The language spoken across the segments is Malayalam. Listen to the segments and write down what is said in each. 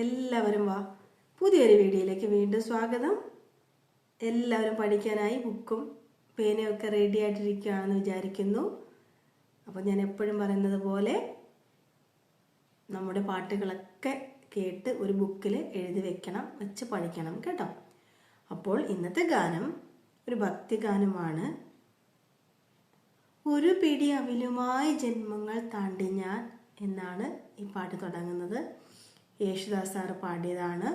എല്ലാവരും വാ. പുതിയൊരു വീഡിയോയിലേക്ക് വീണ്ടും സ്വാഗതം. എല്ലാവരും പഠിക്കാനായി ബുക്കും പേനയും ഒക്കെ റെഡി ആയിട്ടിരിക്കുകയാണെന്ന് വിചാരിക്കുന്നു. അപ്പോൾ ഞാൻ എപ്പോഴും പറയുന്നത് പോലെ നമ്മുടെ പാട്ടുകളൊക്കെ കേട്ട് ഒരു ബുക്കിൽ എഴുതി വെക്കണം വെച്ച് പഠിക്കണം കേട്ടോ. അപ്പോൾ ഇന്നത്തെ ഗാനം ഒരു ഭക്തി ഗാനമാണ്. ഒരു പിടി അവിലുമായി ജന്മങ്ങൾ താണ്ടി ഞാൻ എന്നാണ് ഈ പാട്ട് തുടങ്ങുന്നത്. യേശുദാസ് സാറ് പാടിയതാണ്.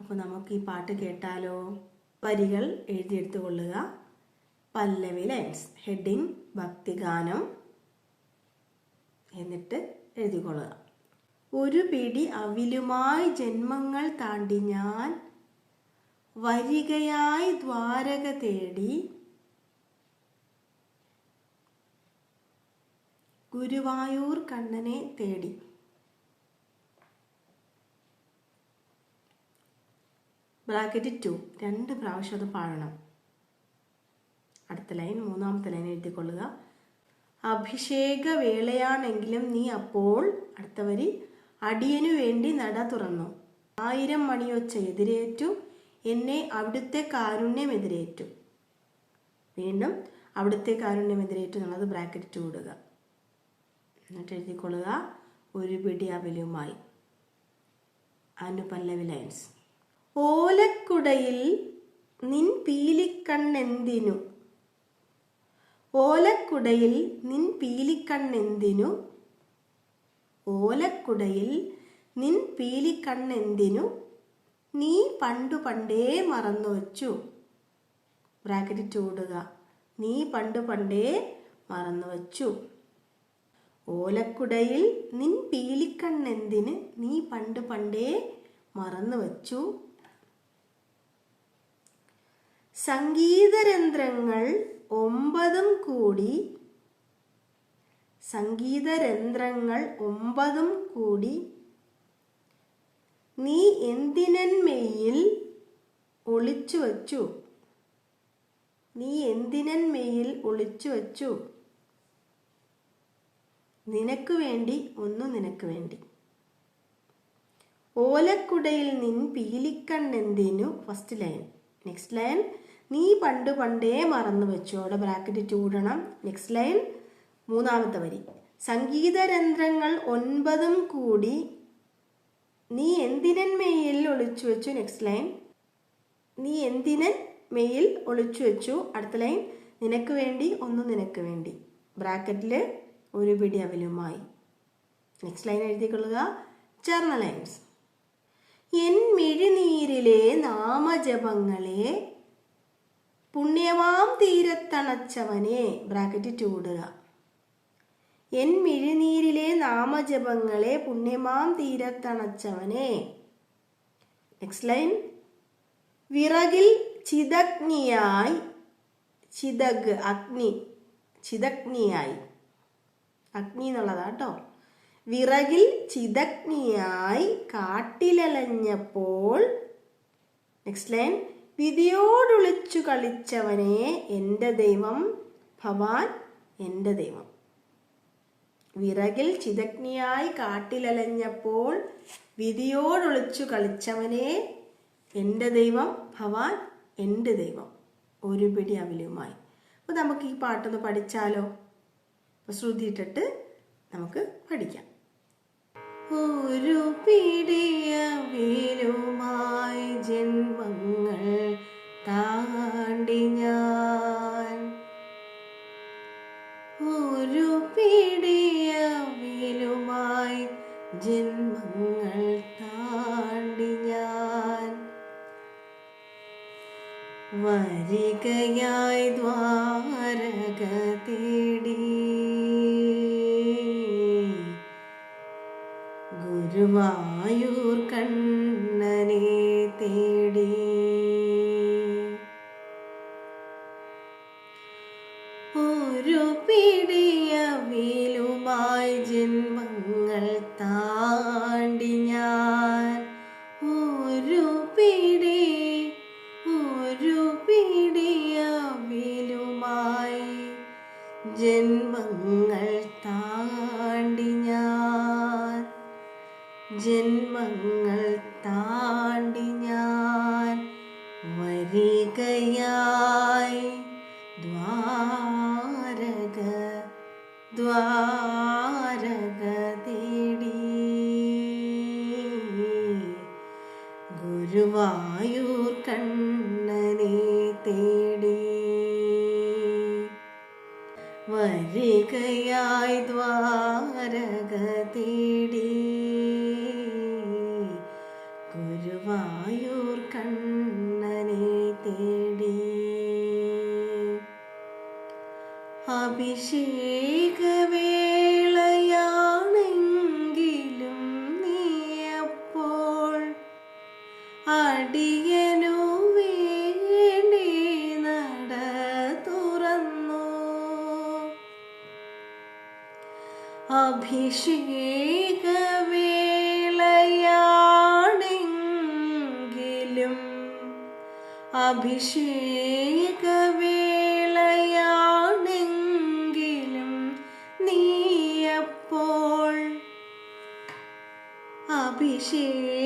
അപ്പോൾ നമുക്ക് ഈ പാട്ട് കേട്ടാലോ? വരികൾ എഴുതിയെടുത്തു കൊള്ളുക പല്ലവി ലൈൻസ് ഹെഡിങ് ഭക്തിഗാനം എന്നിട്ട് എഴുതിക്കൊള്ളുക. ഒരു പിടി അവിലുമായി ജന്മങ്ങൾ താണ്ടി ഞാൻ വരികയായി ദ്വാരക തേടി ഗുരുവായൂർ കണ്ണനെ തേടി. Bracket two. രണ്ട് പ്രാവശ്യം അത് പാടണം അടുത്ത ലൈൻ മൂന്നാമത്തെ ലൈൻ എഴുതിക്കൊള്ളുക. അഭിഷേക വേളയാണെങ്കിലും നീ അപ്പോൾ അടുത്ത വരി അടിയനു വേണ്ടി നട തുറന്നു. ആയിരം മണിയൊച്ച എതിരേറ്റു എന്നെ അവിടുത്തെ കാരുണ്യം എതിരേറ്റു. വീണ്ടും അവിടുത്തെ കാരുണ്യം എതിരേറ്റു എന്നുള്ളത് ബ്രാക്കറ്റ് ടു ഇടുക. എന്നിട്ട് എഴുതിക്കൊള്ളുക. ഒരു പിടി അവലുമായി. അനുപല്ലവി ലൈൻസ്. ഓലക്കുടയിൽ നിൻ പീലിക്കണ്ണെന്തിനു? ഓലക്കുടയിൽ നിൻ പീലിക്കണ്ണെന്തിനു? ഓലക്കുടയിൽ നിൻ പീലിക്കണ്ണെന്തിനു? നീ പണ്ടു പണ്ടേ മറന്നു വച്ചു ബ്രാക്കറ്റ് ചൂടുക നീ പണ്ടു പണ്ടേ മറന്നു വച്ചു ഓലക്കുടയിൽ നിൻ പീലിക്കണ്ണെന്തിന്? നീ പണ്ട് പണ്ടേ മറന്നു വച്ചു സംഗീതരന്ധ്രങ്ങൾ ഒമ്പതും കൂടി സംഗീതരന്ധ്രങ്ങൾ ഒമ്പതും കൂടി നീ എന്തിനന്മയിൽ ഒളിച്ചു വച്ചു? നീ എന്തിനന്മയിൽ ഒളിച്ചു വച്ചു? നിനക്ക് വേണ്ടി ഒന്നു നിനക്ക് വേണ്ടി. ഓലക്കുടയിൽ നിൻ പീലിക്കണ്ണെന്തിനു? ഫസ്റ്റ് ലൈൻ നെക്സ്റ്റ് ലൈൻ നീ പണ്ട് പണ്ടേ മറന്നു വെച്ചു അവിടെ ബ്രാക്കറ്റ് ചൂടണം. നെക്സ്റ്റ് ലൈൻ മൂന്നാമത്തെ വരി. സംഗീതരന്ധ്രങ്ങൾ ഒൻപതും കൂടി നീ എന്തിനൻ മെയ്യിൽ ഒളിച്ചു വെച്ചു? നെക്സ്റ്റ് ലൈൻ നീ എന്തിനൻ മെയ്യിൽ ഒളിച്ചു വെച്ചു? അടുത്ത ലൈൻ നിനക്ക് വേണ്ടി ഒന്ന് നിനക്ക് വേണ്ടി. ബ്രാക്കറ്റിൽ ഒരു പിടി അവലുമായി നെക്സ്റ്റ് ലൈൻ എഴുതിക്കൊള്ളുക. ചേർന്ന ലൈൻസ് എൻ മിഴിനീരിലെ നാമജപങ്ങളെ പുണ്യമാം തീരത്തണച്ചവനെ ബ്രാക്കറ്റ് ചൂടുക എൻ മിഴിനീരിലെ നാമജപങ്ങളെ പുണ്യമാം തീരത്തണച്ചവനെ. നെക്സ്റ്റ് ലൈൻ വിറകിൽ ചിതഗ്നിയായി ചിതഗ് അഗ്നി ചിതഗ്നിയായി. അഗ്നി എന്നുള്ളതാ കേട്ടോ വിറകിൽ ചിതഗ്നിയായി കാട്ടിലലഞ്ഞപ്പോൾ നെക്സ്റ്റ് ലൈൻ വിധിയോടൊളിച്ചു കളിച്ചവനെ എന്റെ ദൈവം ഭവാൻ എന്റെ ദൈവം. വിറകിൽ ചിതഗ്നിയായി കാട്ടിലലഞ്ഞപ്പോൾ വിധിയോടൊളിച്ചു കളിച്ചവനെ എന്റെ ദൈവം ഭവാൻ എന്റെ ദൈവം. ഒരു പിടി അവിലുമായി. അപ്പോൾ നമുക്ക് ഈ പാട്ടൊന്ന് പഠിച്ചാലോ? ശ്രുതിയിട്ടിട്ട് നമുക്ക് പഠിക്കാം. ഒരു പിടിയ വേലുമായി ജന്മങ്ങൾ താണ്ടി ഞാൻ ആയൂർ കണ്ണനെ തേടി വരികയായി ദ്വാരക തേടി ഗുരുവായൂർ കണ്ണനെ തേടി. അഭിഷേക അഭിഷേകവേളയാണെങ്കിലും അഭിഷേകവേളയാണെങ്കിലും നീയപ്പോൾ അഭിഷേക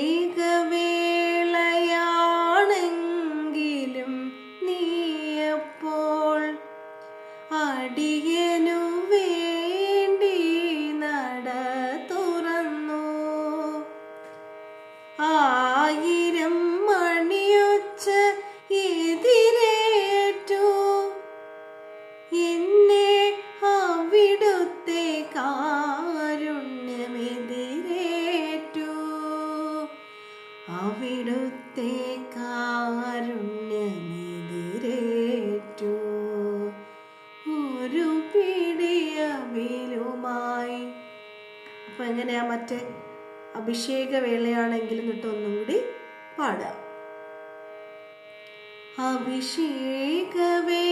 अभिषेकवे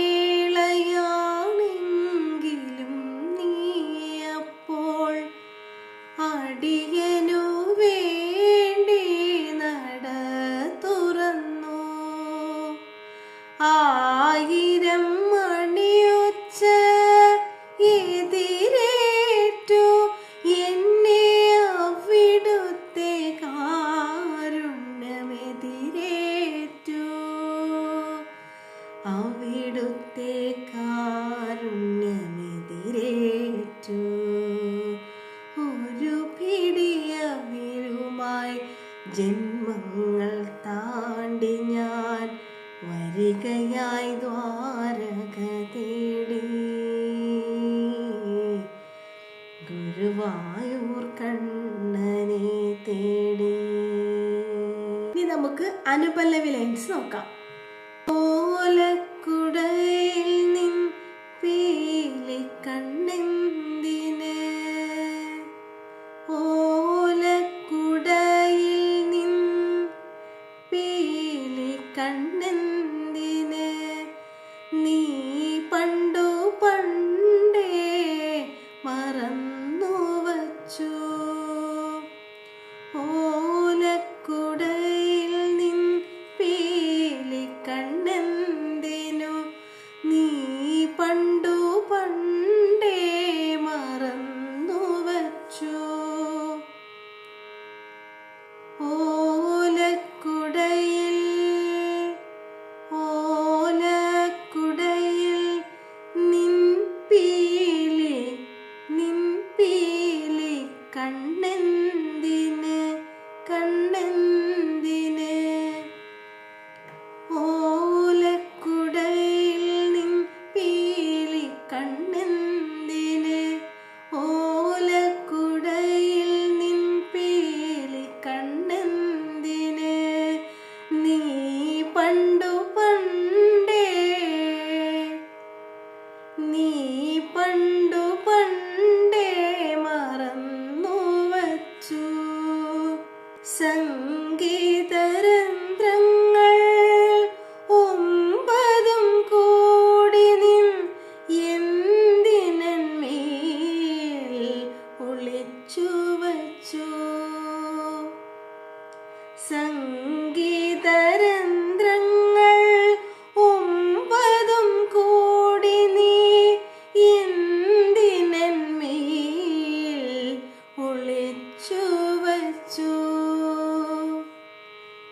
dành mừng കണ്ണെന്ന്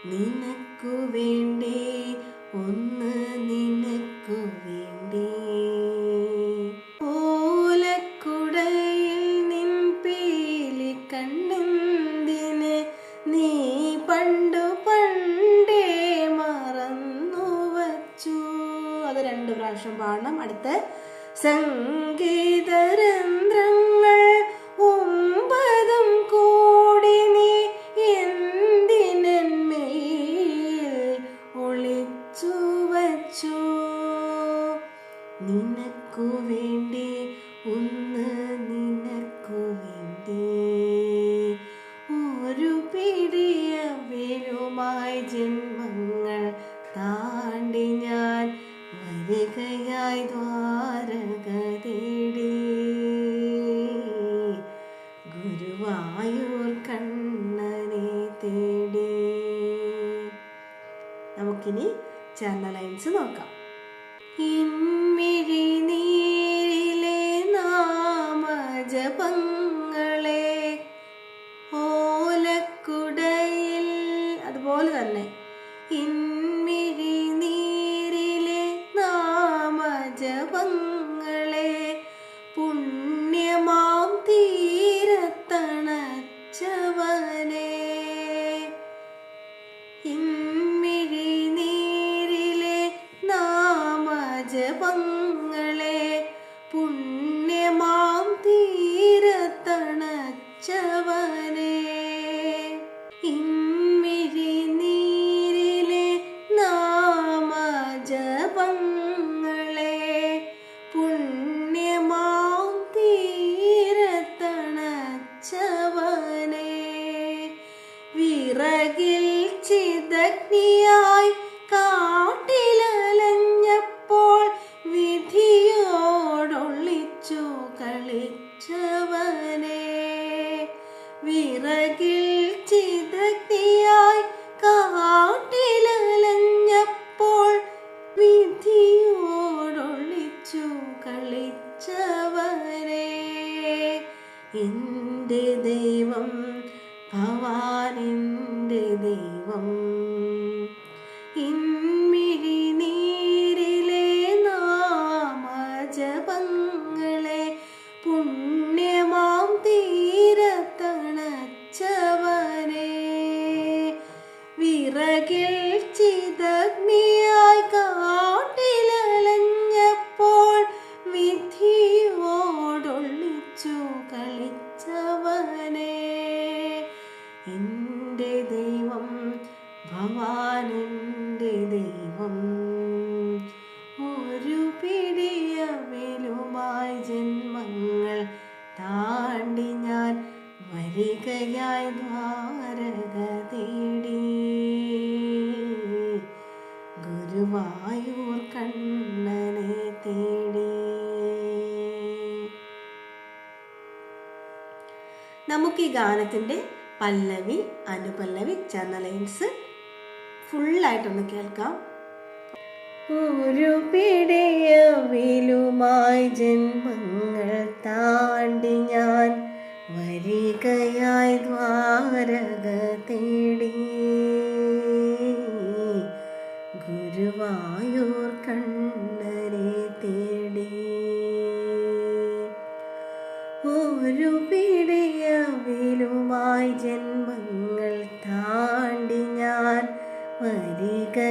നിനക്കു വേണ്ടേ ഒന്ന് നിനക്കു വേണ്ടി ഒന്ന് നിനക്കു വേണ്ടി. ഒരു പിടിയ വേരുമായി ജന്മങ്ങൾ താണ്ടി ഞാൻ വരികയായി ദ്വാരക തേടി. ഗുരുവായൂർ കണ്ണനെ തേടി. നമുക്കിനി ചരണ ലൈൻസ് നോക്കാം. ഇൻമിഴി നീരിലെ നാമജപങ്ങളെ ഓലക്കുടയിൽ അതുപോലെ തന്നെ എന്റെ ദൈവം ഭവാനെന്റെ ദൈവം. ഒരു പിടിയവിലുമായി ജന്മങ്ങൾ താണ്ടി ഞാൻ വരികയായി ദ്വാരക തേടി. ഗുരുവായൂർ കണ്ണനെ തേടി. നമുക്ക് ഈ ഗാനത്തിന്റെ പല്ലവി അനുപല്ലവി ചാനലൈൻസ് ഫുള്ളായിട്ടൊന്ന് കേൾക്കാം. ഒരു പിടയവിലുമായി ജന്മങ്ങൾ താണ്ടി ഞാൻ വരികയായി ദ്വാരക തേടി. ഗുരുവായൂർ കണ്ണനെ തേടി. ഒരു പിടയവിലുമായി ജന്മങ്ങൾ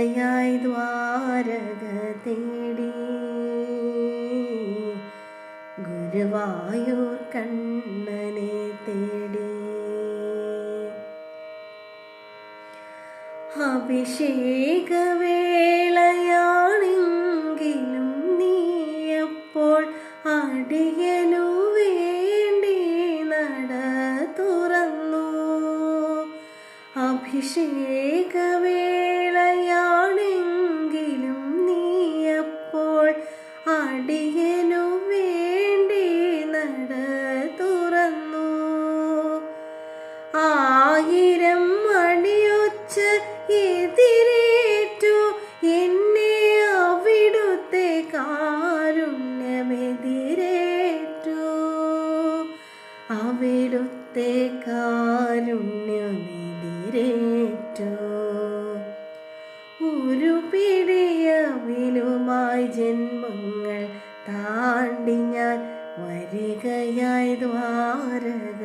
വരികയായി ദ്വാരക തേടി. ഗുരുവായൂർ കണ്ണനെ തേടി. അഭിഷേകവേളയാണെങ്കിലും നീയപ്പോൾ അടിയനു വേണ്ടി നട തുറന്നു. അഭിഷേകവേളയാണെങ്കിലും ആയിരം മണിയൊച്ച എതിരേറ്റു എന്നെ അവിടുത്തെ കാരുണ്യമെതിരേറ്റു. അവിടുത്തെ കാരുണ്യമെതിരേറ്റു. പിടിയവിലുമായി ജന്മങ്ങൾ താണ്ടി ഞാൻ വരികയായി ദ്വാരക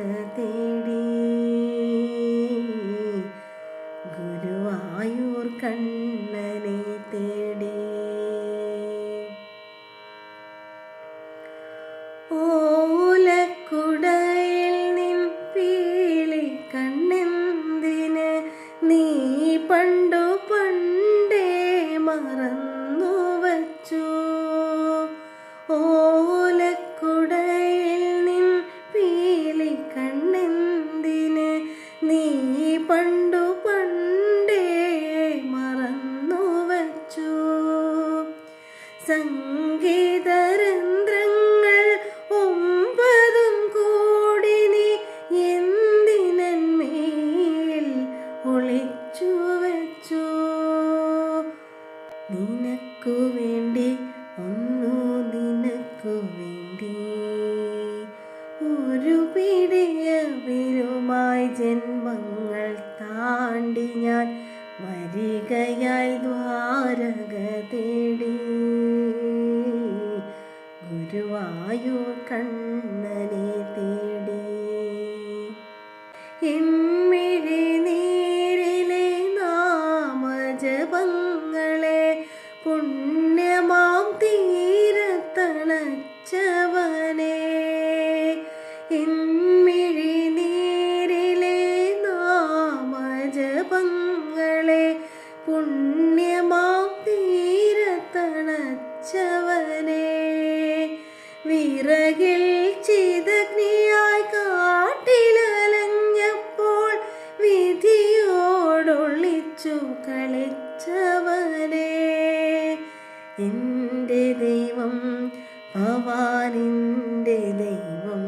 എന്റെ ദൈവം ഭവാനിന്റെ ദൈവം.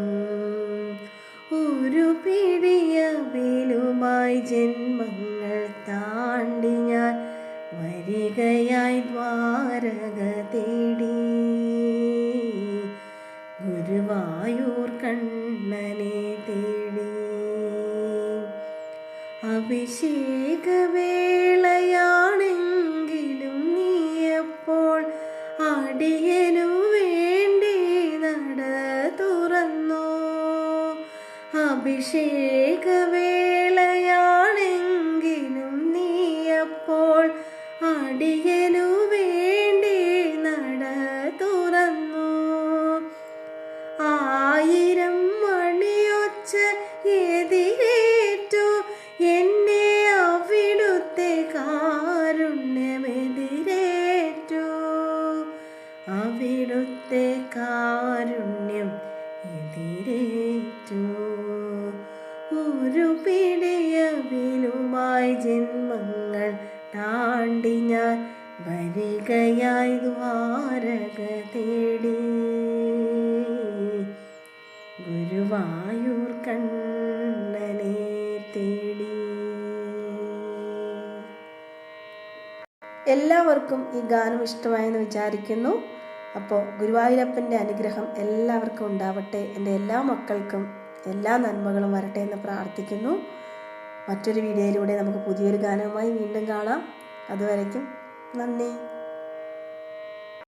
ഒരു പിടിയ വേലുമായി ജന്മങ്ങൾ താണ്ടി ഞാൻ വരികയായി ദ്വാരക തേടി. ഗുരുവായൂർ കണ്ണനെ തേടി. അഭിഷേകവേളയാണെങ്കിലും അഭിഷേകവേളയാണെങ്കിലും നീയപ്പോൾ അടിയനു ജന്മങ്ങൾ താണ്ടി ഞാൻ വരികയായി ദ്വാരക തേടി. ഗുരുവായൂർ കണ്ണനെ തേടി. എല്ലാവർക്കും ഈ ഗാനം ഇഷ്ടമായെന്ന് വിചാരിക്കുന്നു. അപ്പോൾ ഗുരുവായൂരപ്പന്റെ അനുഗ്രഹം എല്ലാവർക്കും ഉണ്ടാവട്ടെ. എന്റെ എല്ലാ മക്കൾക്കും എല്ലാ നന്മകളും വരട്ടെ എന്ന് പ്രാർത്ഥിക്കുന്നു. മറ്റൊരു വീഡിയോയിലൂടെ നമുക്ക് പുതിയൊരു ഗാനവുമായി വീണ്ടും കാണാം. അതുവരയ്ക്കും നന്ദി.